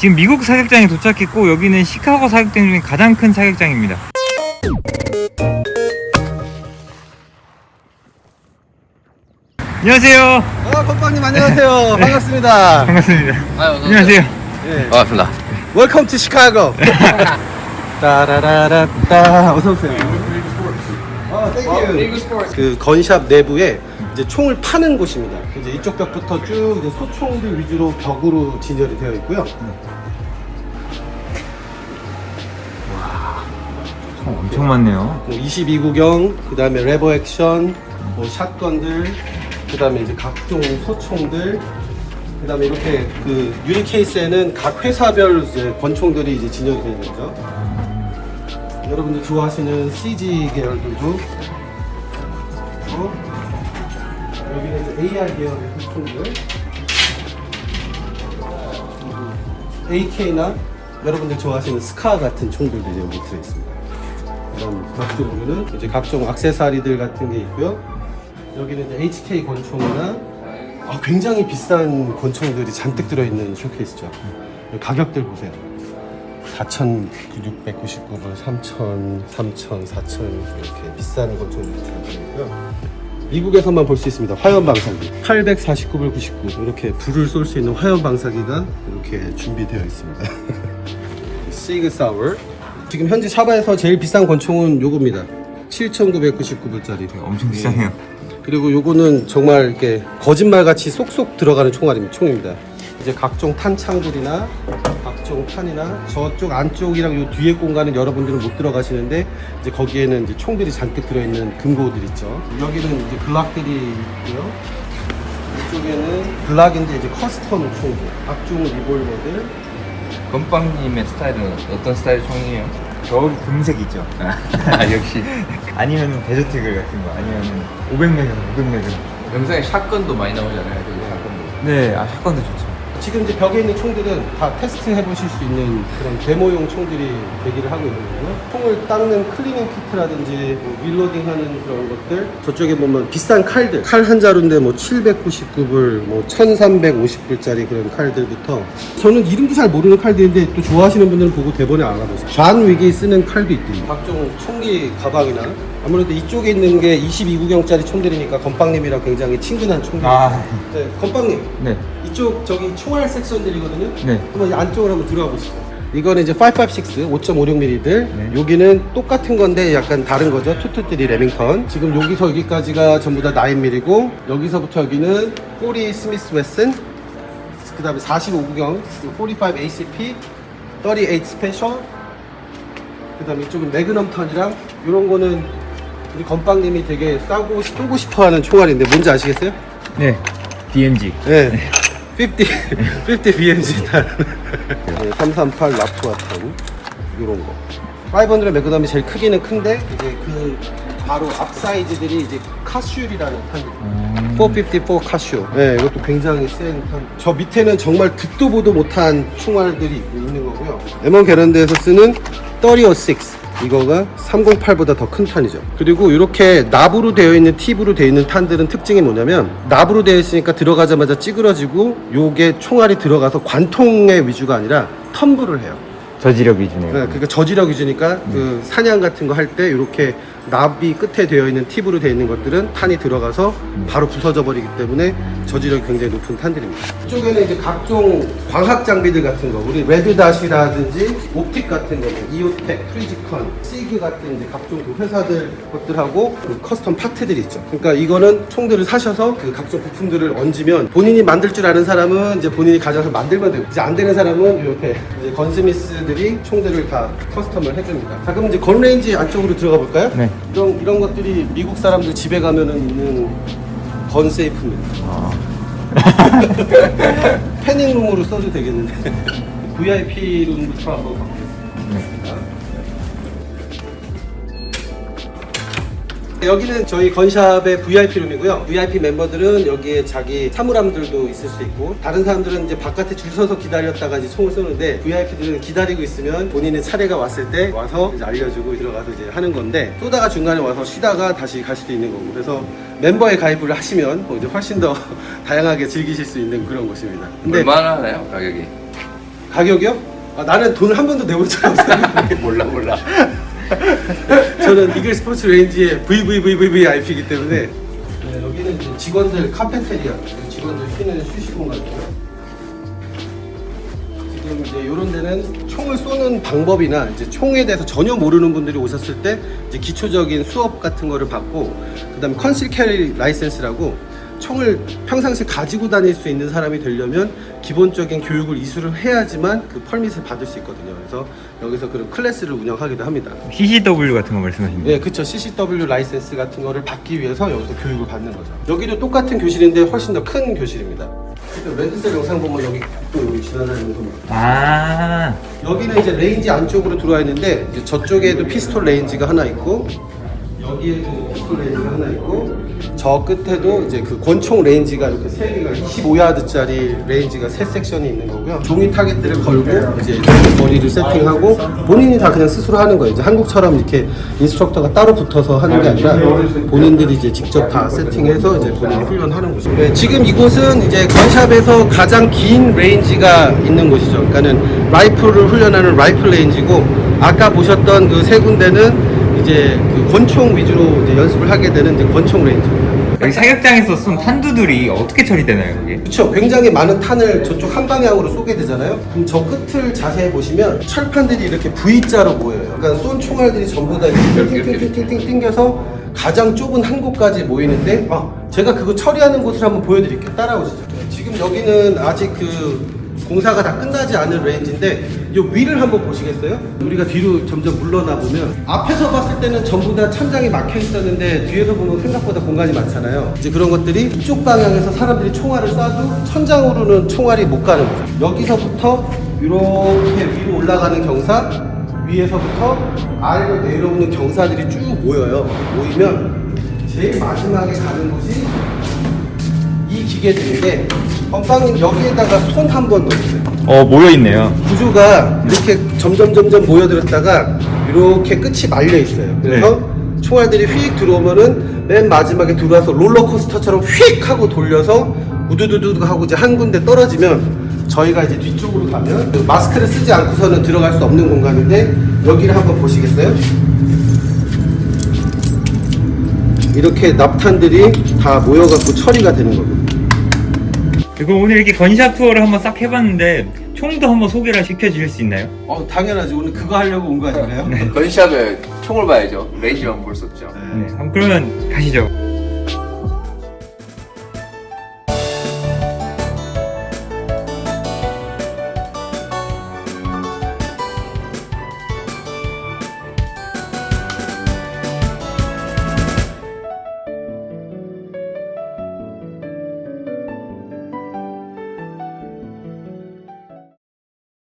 지금 미국 사격장에 도착했고 여기는 시카고 사격장 중에 가장 큰 사격장입니다. 안녕하세요. 아, 건빵님 안녕하세요. 반갑습니다. 반갑습니다. 안녕하세요. 예. 반갑습니다. 웰컴 투 시카고. 따라라라따 어서 오세요. 아, 땡큐. 그 건샵 내부에 이제 총을 파는 곳입니다. 이제 이쪽 벽부터 쭉 이제 소총들 위주로 벽으로 진열이 되어 있고요. 총 엄청 많네요. 뭐 22구경, 그 다음에 레버 액션, 뭐 샷건들, 그 다음에 이제 각종 소총들, 그 다음에 이렇게 그 유리 케이스에는 각 회사별 이제 권총들이 이제 진열이 되어 있는 거죠. 여러분들 좋아하시는 CG 계열들도 있고, 여기는 이제 AR 계열의 그리고 AK나 여러분들 좋아하시는 스카 같은 총들도 이제 여기 들어있습니다. 그런 벽쪽으로는 이제 각종 액세서리들 같은 게 있고요. 여기는 이제 HK 권총이나 아, 굉장히 비싼 권총들이 잔뜩 들어있는 쇼케이스죠. 가격들 보세요. 4,699불, 3,000, 3,000, 4,000 이렇게 비싼 권총들이 들어있고요. 미국에서만 볼 수 있습니다. 화염 방사기. 849불 99 이렇게 불을 쏠 수 있는 화염 방사기가 이렇게 준비되어 있습니다. 시그 사워 지금 현재 샤바에서 제일 비싼 권총은 요겁니다. 7,999불짜리. 엄청 비싸네요. 그리고 요거는 정말 이렇게 거짓말같이 쏙쏙 들어가는 총알입니다. 총입니다. 이제 각종 탄창들이나 각종 탄이나 저쪽 안쪽이랑 요 뒤에 공간은 여러분들은 못 들어가시는데 이제 거기에는 이제 총들이 잔뜩 들어있는 금고들 있죠 여기는 이제 글락들이 있고요 이쪽에는 글락인데 이제 커스텀 총들 각종 리볼버들 건빵님의 스타일은 어떤 스타일 총이에요? 겨울 금색이죠. 아, 역시. 아니면 데저트글 같은 거, 아니면 500매금, 500매금. 영상에 샷건도 많이 나오잖아요. 그 샷건도. 네, 아 샷건도 좋죠. 지금 이제 벽에 있는 총들은 다 테스트 해보실 수 있는 그런 데모용 총들이 대기를 하고 있는 거고요. 총을 닦는 클리닝 키트라든지 뭐 윌로딩 하는 그런 것들. 저쪽에 보면 비싼 칼들. 칼 한 자루인데 뭐 799불, 뭐 1350불짜리 그런 칼들부터. 저는 이름도 잘 모르는 칼들인데 또 좋아하시는 분들은 보고 대본에 알아보세요. 좌안 위기 쓰는 칼도 있대요. 각종 총기 가방이나 아무래도 이쪽에 있는 게 22구경짜리 총들이니까 건빵님이랑 굉장히 친근한 총들. 아, 네, 건빵님. 네. 이쪽 저기 총알 섹션들이거든요. 네. 한번 이 안쪽으로 한번 들어가 보시죠. 이거는 이제 556 5.56mm들. 네. 여기는 똑같은 건데 약간 다른 거죠. 223 레밍턴. 지금 여기서 여기까지가 전부 다 9mm고 여기서부터 여기는 꼬리 스미스 웨슨. 그 다음에 45구경 45 ACP 38 스페셜. 그 다음에 이쪽은 매그넘 턴이랑 이런 거는 우리 건빵님이 되게 싸고 쏘고 싶어 하는 총알인데 뭔지 아시겠어요? 네. DMG. 네. 50, 50 BMG 단. 네, 338 라프와턴. 요런 거. 500 매그넘이 제일 크기는 큰데, 이제 그 바로 앞 사이즈들이 이제 카슈리라는 탄. 454 카슈. 네, 이것도 굉장히 센 탄. 저 밑에는 정말 듣도 보도 못한 총알들이 있는 거고요. M1 게런드에서 쓰는 3006. 이거가 308보다 더 큰 탄이죠. 그리고 이렇게 납으로 되어 있는 팁으로 되어 있는 탄들은 특징이 뭐냐면 납으로 되어 있으니까 들어가자마자 찌그러지고 요게 총알이 들어가서 관통의 위주가 아니라 텀블을 해요. 저지력 위주네요. 네, 그러니까 저지력 위주니까 그 사냥 같은 거 할 때 이렇게 납이 끝에 되어 있는 팁으로 되어 있는 것들은 탄이 들어가서 바로 부서져 버리기 때문에 저지력이 굉장히 높은 탄들입니다. 이쪽에는 이제 각종 광학 장비들 같은 거, 우리 레드닷이라든지 옵틱 같은 거, 뭐 이오텍, 프리지컨, 시그 같은 이제 각종 그 회사들 것들하고 그 커스텀 파트들 이 있죠. 그러니까 이거는 총들을 사셔서 그 각종 부품들을 얹으면 본인이 만들 줄 아는 사람은 이제 본인이 가져서 만들면 되고 이제 안 되는 사람은 이렇게 이제 건스미스 들이 총들을 다 커스텀을 해줍니다. 자 그럼 이제 건레인지 안쪽으로 들어가 볼까요? 네. 이런 이런 것들이 미국 사람들 집에 가면은 있는 건 세이프입니다. 패닝룸으로 써도 되겠는데 VIP 룸부터 한번 가보겠습니다. 여기는 저희 건샵의 VIP 룸이고요. VIP 멤버들은 여기에 자기 사물함들도 있을 수 있고 다른 사람들은 이제 바깥에 줄 서서 기다렸다가 이제 총을 쏘는데 VIP들은 기다리고 있으면 본인의 차례가 왔을 때 와서 이제 알려주고 들어가서 이제 하는 건데 쏘다가 중간에 와서 쉬다가 다시 갈 수도 있는 거고 그래서 멤버에 가입을 하시면 뭐 이제 훨씬 더 다양하게 즐기실 수 있는 그런 곳입니다. 근데 얼마나 하나요, 가격이? 가격이요? 아, 나는 돈을 한 번도 내본 적 없어요. 몰라 몰라. 저는 이글 스포츠 레인지의 VVVVIP이기 때문에 네, 여기는 이제 직원들 카페테리아 직원들 쉬는 휴식 공간이고요. 지금 이제 이런 데는 총을 쏘는 방법이나 이제 총에 대해서 전혀 모르는 분들이 오셨을 때 이제 기초적인 수업 같은 거를 받고 그다음에 컨실 캐리 라이센스라고 총을 평상시 가지고 다닐 수 있는 사람이 되려면 기본적인 교육을 이수를 해야지만 그 펄밋을 받을 수 있거든요. 그래서 여기서 그런 클래스를 운영하기도 합니다. CCW 같은 거 말씀하신 네, 그쵸. CCW 라이센스 같은 거를 받기 위해서 여기서 교육을 받는 거죠. 여기도 똑같은 교실인데 훨씬 더 큰 교실입니다. 레드셀 영상 보면 여기 또 여기 지나다니는 거아 여기는 이제 레인지 안쪽으로 들어와 있는데 이제 저쪽에도 피스톨 레인지가 하나 있고 여기에도 피스톨 레인지가 하나 있고 저 끝에도 이제 그 권총 레인지가 이렇게 세 개가 25야드짜리 레인지가 세 섹션이 있는 거고요. 종이 타겟들을 걸고 이제 머리를 세팅하고 본인이 다 그냥 스스로 하는 거예요. 이제 한국처럼 이렇게 인스트럭터가 따로 붙어서 하는 게 아니라 본인들이 이제 직접 다 세팅해서 이제 본인이 훈련하는 곳이죠. 네, 지금 이곳은 이제 건샵에서 가장 긴 레인지가 있는 곳이죠. 그러니까는 라이플을 훈련하는 라이플 레인지고 아까 보셨던 그 세 군데는 이제 그 권총 위주로 이제 연습을 하게 되는 이제 권총 레인지입니다. 여기 사격장에서 쏜 탄두들이 어떻게 처리되나요 그게? 그렇죠. 굉장히 많은 탄을 저쪽 한 방향으로 쏘게 되잖아요. 그럼 저 끝을 자세히 보시면 철판들이 이렇게 V자로 보여요. 그러니까 쏜 총알들이 전부 다 이렇게 띵띵띵띵띵 띵겨서 가장 좁은 한 곳까지 모이는데 아, 제가 그거 처리하는 곳을 한번 보여드릴게요. 따라오시죠. 지금 여기는 아직 그 공사가 다 끝나지 않은 레인지인데 이 위를 한번 보시겠어요? 우리가 뒤로 점점 물러나 보면 앞에서 봤을 때는 전부 다 천장이 막혀 있었는데 뒤에서 보면 생각보다 공간이 많잖아요. 이제 그런 것들이 이쪽 방향에서 사람들이 총알을 쏴도 천장으로는 총알이 못 가는 거죠. 여기서부터 이렇게 위로 올라가는 경사, 위에서부터 아래로 내려오는 경사들이 쭉 모여요. 모이면 제일 마지막에 가는 곳이 이 기계들인데 건빵님 여기에다가 손 한 번 넣어주세요. 어 모여 있네요 구조가 이렇게 점점 점점 모여들었다가 이렇게 끝이 말려 있어요. 그래서 총알들이 휙 들어오면은 맨 마지막에 들어와서 롤러코스터처럼 휙 하고 돌려서 우두두두 하고 이제 한 군데 떨어지면 저희가 이제 뒤쪽으로 가면 그 마스크를 쓰지 않고서는 들어갈 수 없는 공간인데 여기를 한번 보시겠어요? 이렇게 납탄들이 다 모여갖고 처리가 되는 겁니다. 그리고 오늘 이렇게 건샵 투어를 한번 싹 해봤는데 총도 한번 소개를 시켜주실 수 있나요? 어 당연하지 오늘 그거 하려고 온 거 아닌가요? 건샵에 총을 봐야죠. 레인지만 볼 수 없죠. 네, 그럼 그러면 가시죠